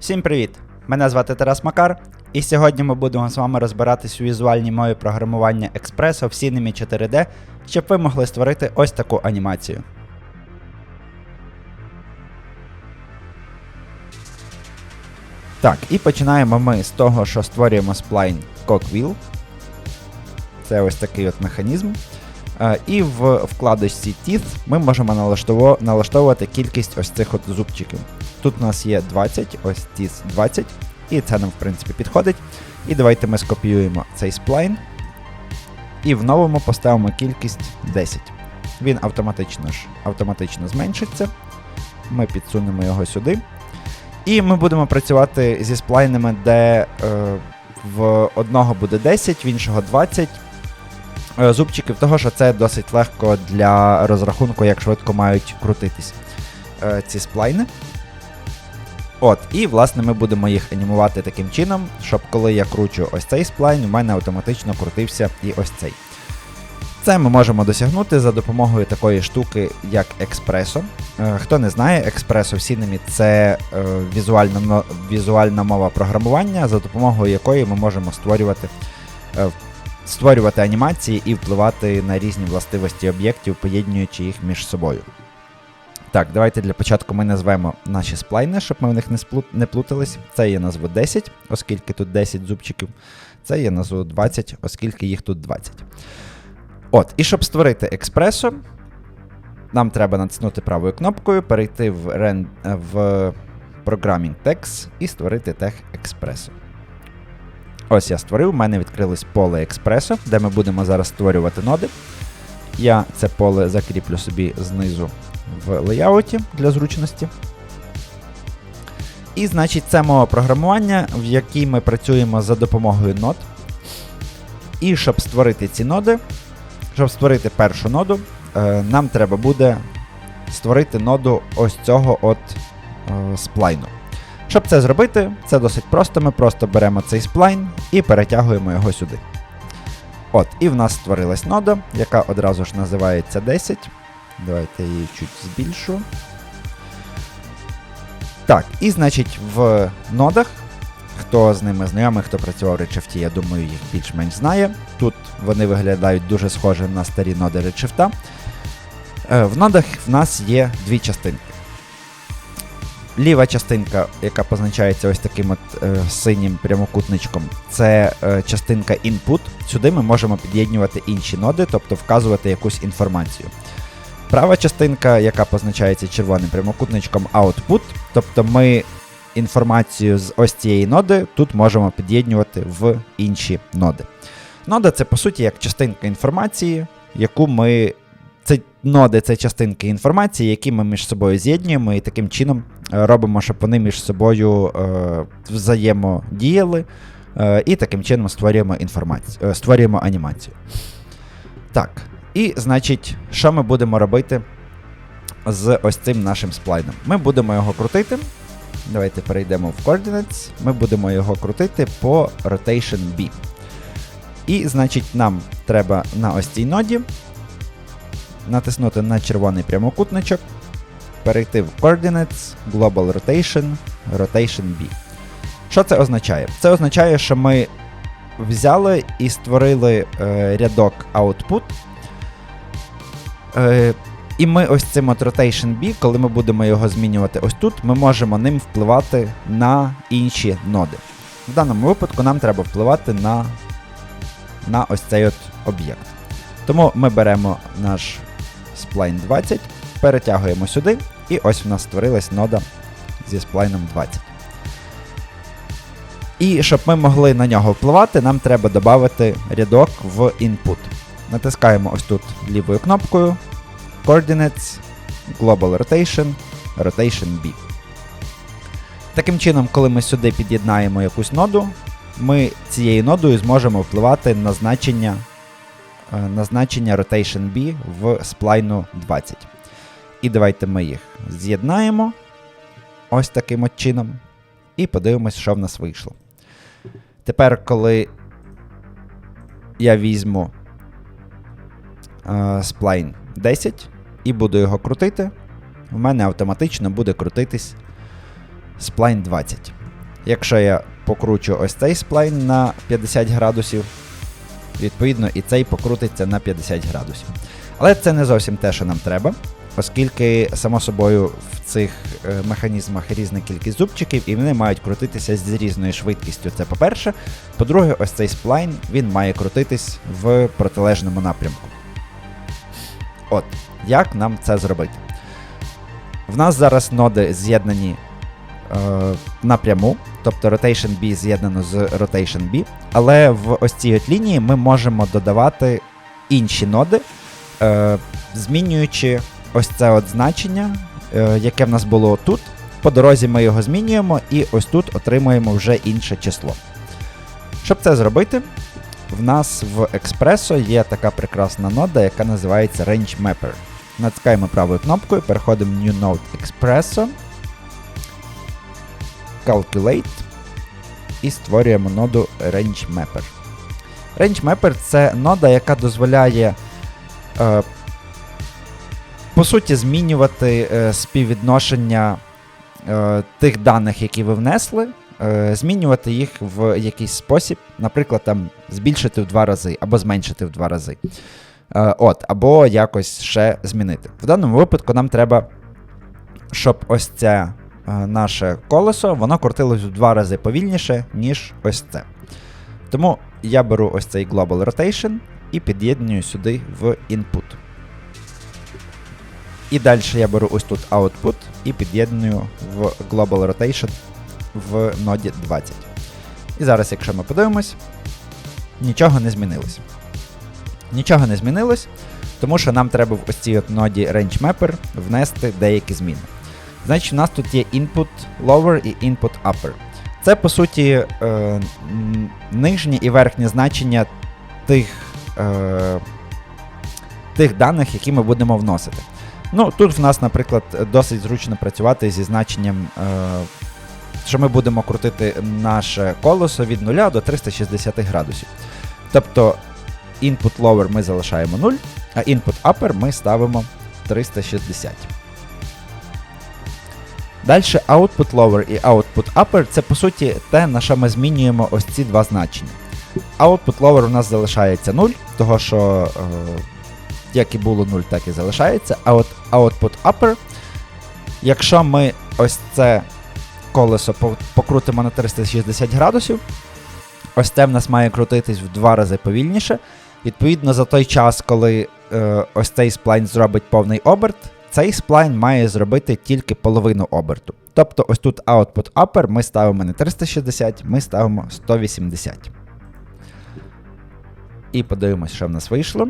Всім привіт! Мене звати Тарас Макар, і сьогодні ми будемо з вами розбиратись у візуальній мові програмування Express в Cinema 4D, щоб ви могли створити ось таку анімацію. Так, і починаємо ми з того, що створюємо сплайн Cogwheel. Це ось такий от механізм. Е, І в вкладочці Teeth ми можемо налаштовувати кількість ось цих от зубчиків. Тут у нас є 20, ось Teeth 20, і це нам в принципі підходить. І давайте ми скопіюємо цей сплайн. І в новому поставимо кількість 10. Він автоматично ж автоматично зменшиться. Ми підсунемо його сюди. І ми будемо працювати зі сплайнами, де е, в одного буде 10, в іншого 20 е, зубчиків, того що це досить легко для розрахунку, як швидко мають крутитись е, ці сплайни. От, і власне ми будемо їх анімувати таким чином, щоб коли я кручу ось цей сплайн, у мене автоматично крутився і ось цей. Це ми можемо досягнути за допомогою такої штуки, як експресо. Е, Хто не знає, експресо в Cinema – це е, візуальна, візуальна мова програмування, за допомогою якої ми можемо створювати, е, створювати анімації і впливати на різні властивості об'єктів, поєднуючи їх між собою. Так, давайте для початку ми назвемо наші сплайни, щоб ми в них не, плутались. Це я назву 10, оскільки тут 10 зубчиків. Це я назву 20, оскільки їх тут 20. От, і щоб створити експресо, нам треба натиснути правою кнопкою, перейти в, рен... в Programming Text і створити тег експресо. Ось я створив, у мене відкрилось поле експресо, де ми будемо зараз створювати ноди. Я це поле закріплю собі знизу в леяуті для зручності. І, значить, це мова програмування, в якій ми працюємо за допомогою нод. І щоб створити ці ноди, щоб створити першу ноду, е, нам треба буде створити ноду ось цього от е, сплайну. Щоб це зробити, це досить просто. Ми просто беремо цей сплайн і перетягуємо його сюди. От, і в нас створилась нода, яка одразу ж називається 10. Давайте її чуть збільшу. Так, і значить в нодах, хто з ними знайомий, хто працював в Redshift, я думаю, їх більш-менш знає. Тут вони виглядають дуже схоже на старі ноди Redshift. Е, В нодах в нас є дві частинки. Ліва частинка, яка позначається ось таким от е, синім прямокутничком, це е, частинка input. Сюди ми можемо під'єднувати інші ноди, тобто вказувати якусь інформацію. Права частинка, яка позначається червоним прямокутничком output, тобто ми інформацію з ось цієї ноди тут можемо під'єднувати в інші ноди. Нода це по суті як частинка інформації, яку ми. Ноди це частинки інформації, які ми між собою з'єднуємо, і таким чином е, робимо, щоб вони між собою е, взаємодіяли, е, і таким чином створюємо інформацію, створюємо анімацію. Так, і значить, що ми будемо робити з ось цим нашим сплайном? Ми будемо його крутити. Давайте перейдемо в Coordinates. Ми будемо його крутити по Rotation B. І, значить, нам треба на ось цій ноді натиснути на червоний прямокутничок, перейти в Coordinates, Global Rotation, Rotation B. Що це означає? Це означає, що ми взяли і створили е, рядок output. Е, і ми ось цим от Rotation B, коли ми будемо його змінювати ось тут, ми можемо ним впливати на інші ноди. В даному випадку нам треба впливати на, на ось цей от об'єкт. Тому ми беремо наш сплайн 20, перетягуємо сюди, і ось в нас створилась нода зі сплайном 20. І щоб ми могли на нього впливати, нам треба додати рядок в input. Натискаємо ось тут лівою кнопкою Coordinates, Global Rotation, Rotation B. Таким чином, коли ми сюди під'єднаємо якусь ноду, ми цією нодою зможемо впливати на значення, е, на значення Rotation B в сплайну 20. І давайте ми їх з'єднаємо ось таким от чином. І подивимось, що в нас вийшло. Тепер, коли я візьму е, сплайн 10 і буду його крутити, в мене автоматично буде крутитись сплайн 20. Якщо я покручу ось цей сплайн на 50 градусів, відповідно і цей покрутиться на 50 градусів. Але це не зовсім те, що нам треба, оскільки, само собою, в цих е, механізмах різна кількість зубчиків, і вони мають крутитися з різною швидкістю. Це по-перше. По-друге, ось цей сплайн він має крутитись в протилежному напрямку. От, як нам це зробити? В нас зараз ноди з'єднані е, напряму, тобто Rotation B з'єднано з Rotation B, але в ось цій от лінії ми можемо додавати інші ноди, е, змінюючи ось це от значення, е, яке в нас було тут. По дорозі ми його змінюємо і ось тут отримуємо вже інше число. Щоб це зробити, в нас в Expresso є така прекрасна нода, яка називається Range Mapper. Натискаємо правою кнопкою, переходимо в New Node Expresso, Calculate і створюємо ноду Range Mapper. Range Mapper це нода, яка дозволяє е, по суті змінювати е, співвідношення е, тих даних, які ви внесли, е, змінювати їх в якийсь спосіб, наприклад, там збільшити в два рази або зменшити в два рази. Е, от, або якось ще змінити. В даному випадку нам треба, щоб ось е, наше колесо, воно крутилось в два рази повільніше, ніж ось це. Тому я беру ось цей Global Rotation і під'єднюю сюди в input. І далі я беру ось тут output і під'єдную в Global Rotation в ноді 20. І зараз, якщо ми подивимось, нічого не змінилося. Нічого не змінилось, тому що нам треба в ось цій от ноді Range Mapper внести деякі зміни. Значить, у нас тут є input lower і input upper. Це, по суті, е, н- нижнє і верхнє значення тих, е, тих даних, які ми будемо вносити. Ну, тут в нас, наприклад, досить зручно працювати зі значенням, е, що ми будемо крутити наше колесо від 0 до 360 градусів. Тобто input lower ми залишаємо 0, а input upper ми ставимо 360. Далі output lower і output upper це по суті те, на що ми змінюємо ось ці два значення. Output lower у нас залишається 0, того що е, як і було 0, так і залишається. А от output upper, якщо ми ось це колесо покрутимо на 360 градусів, ось це в нас має крутитись в два рази повільніше. Відповідно, за той час, коли е, ось цей сплайн зробить повний оберт, цей сплайн має зробити тільки половину оберту. Тобто, ось тут output upper ми ставимо не 360, ми ставимо 180. І подивимось, що в нас вийшло.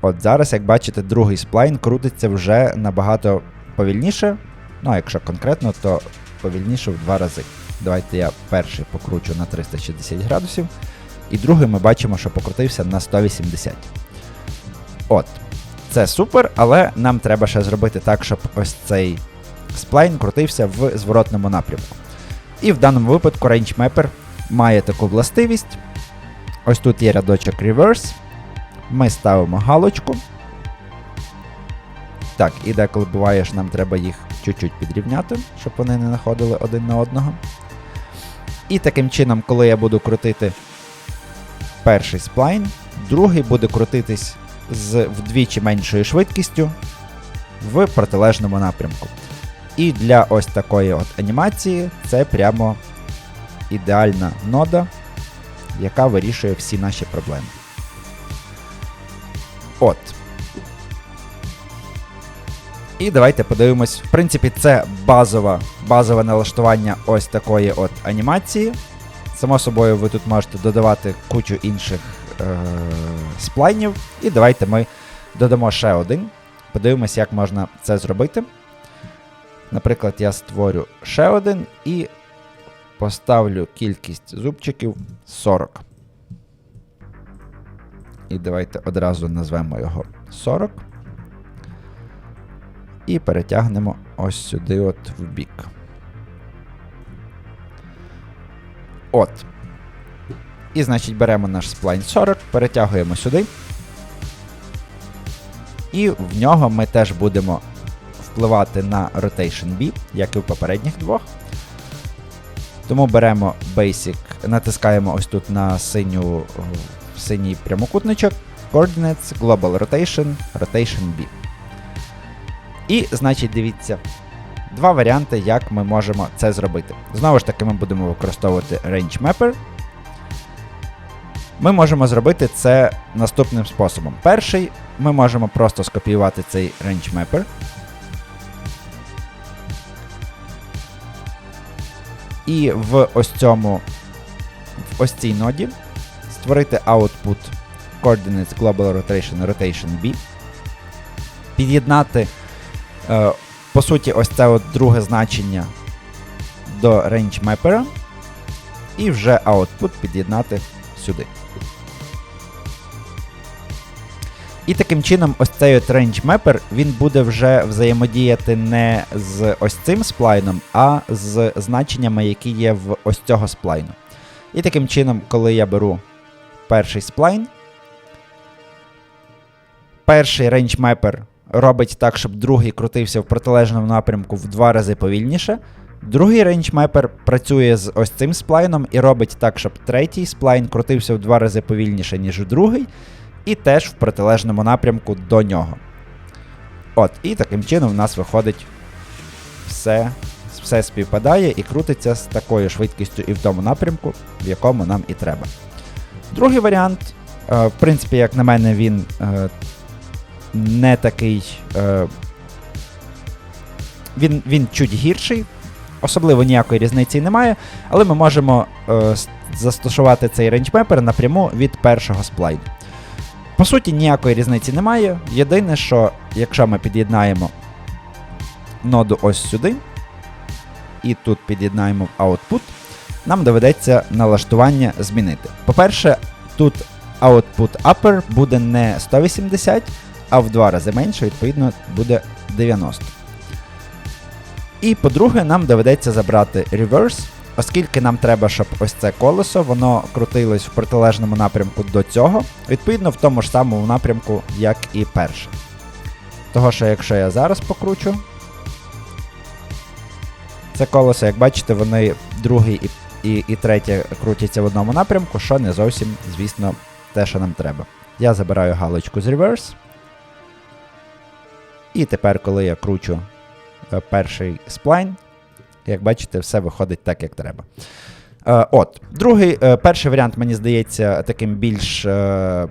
От зараз, як бачите, другий сплайн крутиться вже набагато повільніше. Ну, а якщо конкретно, то повільніше в два рази. Давайте я перший покручу на 360 градусів. І другий ми бачимо, що покрутився на 180. От. Це супер, але нам треба ще зробити так, щоб ось цей сплайн крутився в зворотному напрямку. І в даному випадку Range має таку властивість. Ось тут є рядочок Reverse. Ми ставимо галочку. Так, і деколи буває, що нам треба їх чуть-чуть підрівняти, щоб вони не находили один на одного. І таким чином, коли я буду крутити перший сплайн, другий буде крутитись з вдвічі меншою швидкістю в протилежному напрямку. І для ось такої от анімації це прямо ідеальна нода, яка вирішує всі наші проблеми. От. І давайте подивимось. В принципі, це базова, базове налаштування ось такої от анімації. Само собою, ви тут можете додавати кучу інших е- сплайнів. І давайте ми додамо ще один. Подивимось, як можна це зробити. Наприклад, я створю ще один і поставлю кількість зубчиків 40. І давайте одразу назвемо його 40. І перетягнемо ось сюди, от в бік. От. І, значить, беремо наш сплайн 40, перетягуємо сюди. І в нього ми теж будемо впливати на Rotation B, як і в попередніх двох. Тому беремо Basic, натискаємо ось тут на синю, синій прямокутничок, Coordinates, Global Rotation, Rotation B. І, значить, дивіться, два варіанти, як ми можемо це зробити. Знову ж таки, ми будемо використовувати Range Mapper. Ми можемо зробити це наступним способом. Перший, ми можемо просто скопіювати цей Range. І в ось цьому, в ось цій ноді створити output coordinates global rotation rotation B. Під'єднати, е, по суті, ось це от друге значення до range. І вже output під'єднати сюди. І таким чином, ось цей от range mapper, він буде вже взаємодіяти не з ось цим сплайном, а з значеннями, які є в ось цього сплайну. І таким чином, коли я беру перший сплайн, перший range mapper робить так, щоб другий крутився в протилежному напрямку в два рази повільніше. Другий mapper працює з ось цим сплайном і робить так, щоб третій сплайн крутився в два рази повільніше, ніж другий, і теж в протилежному напрямку до нього. От, і таким чином в нас виходить все, все співпадає і крутиться з такою швидкістю і в тому напрямку, в якому нам і треба. Другий варіант, е, в принципі, як на мене, він е, не такий. Е, він, він чуть гірший, особливо ніякої різниці немає, але ми можемо е, застосувати цей рейнджмепер напряму від першого сплайну. По суті, ніякої різниці немає. Єдине, що якщо ми під'єднаємо ноду ось сюди, і тут під'єднаємо output, нам доведеться налаштування змінити. По-перше, тут output upper буде не 180, а в два рази менше, відповідно, буде 90. І по-друге, нам доведеться забрати reverse, оскільки нам треба, щоб ось це колесо воно крутилось в протилежному напрямку до цього, відповідно в тому ж самому напрямку, як і перше. Того, що якщо я зараз покручу, це колесо, як бачите, вони другий і, і, і третє крутяться в одному напрямку, що не зовсім, звісно, те, що нам треба. Я забираю галочку з reverse. І тепер, коли я кручу е, перший сплайн, як бачите, все виходить так, як треба. Е, от, другий, е, перший варіант, мені здається, таким більш. Е,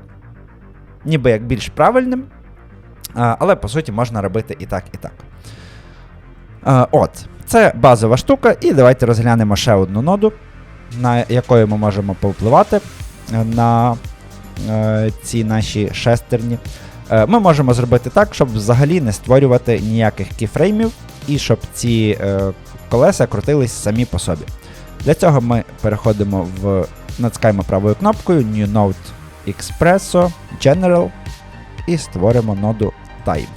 ніби як більш правильним. Але по суті можна робити і так, і так. От, це базова штука, і давайте розглянемо ще одну ноду, на якою ми можемо повпливати на ці наші шестерні. Ми можемо зробити так, щоб взагалі не створювати ніяких кіфреймів, і щоб ці колеса крутились самі по собі. Для цього ми переходимо в натискаємо правою кнопкою New Node Expresso General і створимо ноду Time.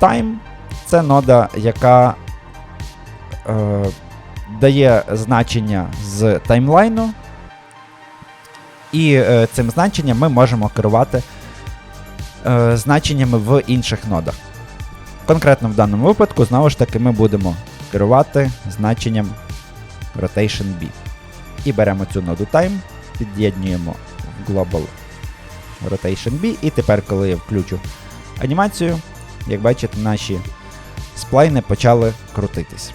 Time це нода, яка е, дає значення з таймлайну, і е, цим значенням ми можемо керувати е, значеннями в інших нодах. Конкретно в даному випадку, знову ж таки, ми будемо керувати значенням Rotation B. І беремо цю ноду Time, під'єднуємо в Global Rotation B, і тепер, коли я включу анімацію, як бачите, наші сплайни почали крутитись.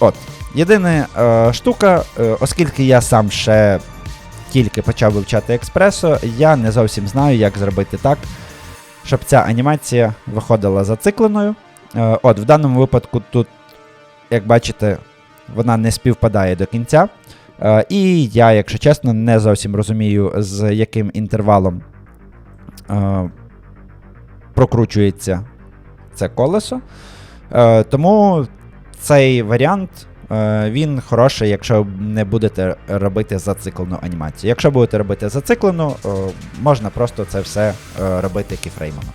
От. Єдина е, штука, е, оскільки я сам ще тільки почав вивчати експресо, я не зовсім знаю, як зробити так, щоб ця анімація виходила зацикленою. Е, от, в даному випадку тут, як бачите, вона не співпадає до кінця. Е, і я, якщо чесно, не зовсім розумію, з яким інтервалом е, прокручується це колесо. Тому цей варіант він хороший, якщо не будете робити зациклену анімацію. Якщо будете робити зациклену, е, можна просто це все е, робити кіфреймами.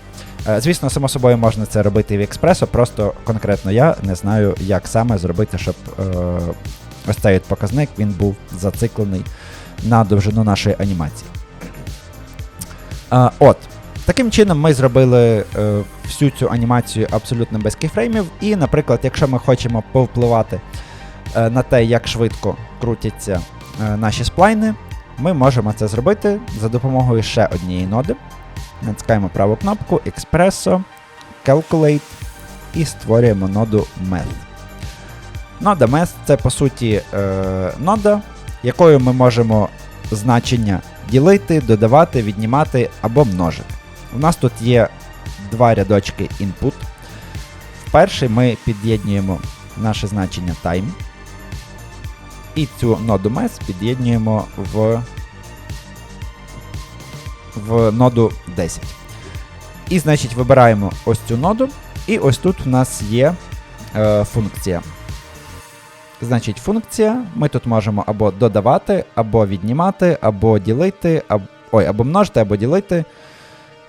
Е, Звісно, само собою можна це робити в експресо, просто конкретно я не знаю, як саме зробити, щоб е, ось цей показник він був зациклений на довжину нашої анімації. Е, От. Таким чином ми зробили е, всю цю анімацію абсолютно без кейфреймів. І, наприклад, якщо ми хочемо повпливати е, на те, як швидко крутяться е, наші сплайни, ми можемо це зробити за допомогою ще однієї ноди. Натискаємо праву кнопку Expresso, Calculate і створюємо ноду Math. Нода Math це по суті е, нода, якою ми можемо значення ділити, додавати, віднімати або множити. У нас тут є два рядочки input. В перший ми під'єднуємо наше значення time. І цю ноду math під'єднуємо в, в ноду 10. І, значить, вибираємо ось цю ноду. І ось тут у нас є е, функція. Значить, функція. Ми тут можемо або додавати, або віднімати, або ділити, або, ой, або множити, або ділити.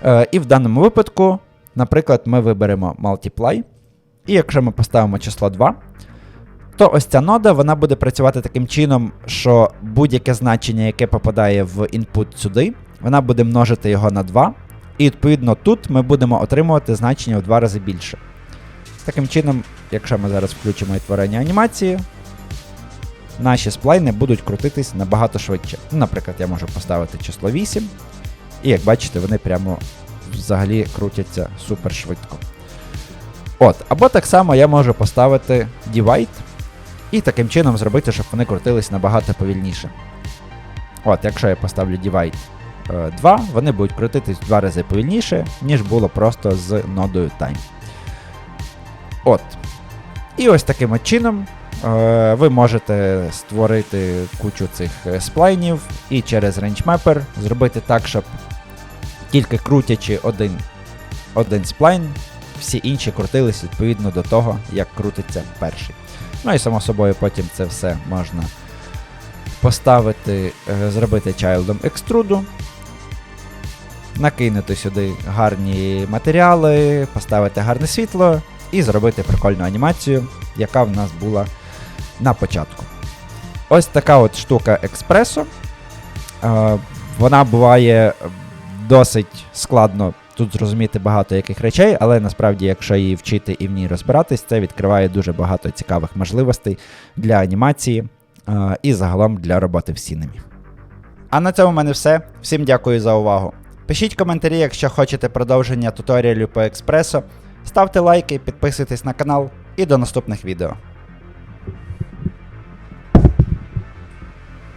Е, і в даному випадку, наприклад, ми виберемо multiply. І якщо ми поставимо число 2, то ось ця нода вона буде працювати таким чином, що будь-яке значення, яке попадає в input сюди, вона буде множити його на 2. І відповідно тут ми будемо отримувати значення в 2 рази більше. Таким чином, якщо ми зараз включимо відтворення анімації, наші сплайни будуть крутитись набагато швидше. Ну, Наприклад, я можу поставити число 8, і як бачите, вони прямо взагалі крутяться супер швидко. От, або так само я можу поставити divide і таким чином зробити, щоб вони крутились набагато повільніше. От, якщо я поставлю divide е, 2, вони будуть крутитись в два рази повільніше, ніж було просто з нодою time. От. І ось таким от чином е, ви можете створити кучу цих е, сплайнів і через RangeMapper зробити так, щоб тільки крутячи один, один сплайн, всі інші крутились відповідно до того, як крутиться перший. Ну і само собою потім це все можна поставити, е, зробити чайлдом екструду, накинути сюди гарні матеріали, поставити гарне світло і зробити прикольну анімацію, яка в нас була на початку. Ось така от штука експресо. Вона буває досить складно тут зрозуміти багато яких речей, але насправді, якщо її вчити і в ній розбиратись, це відкриває дуже багато цікавих можливостей для анімації і загалом для роботи в сінемі. А на цьому в мене все. Всім дякую за увагу. Пишіть коментарі, якщо хочете продовження туторіалів по експресо. Ставте лайки, підписуйтесь на канал і до наступних відео.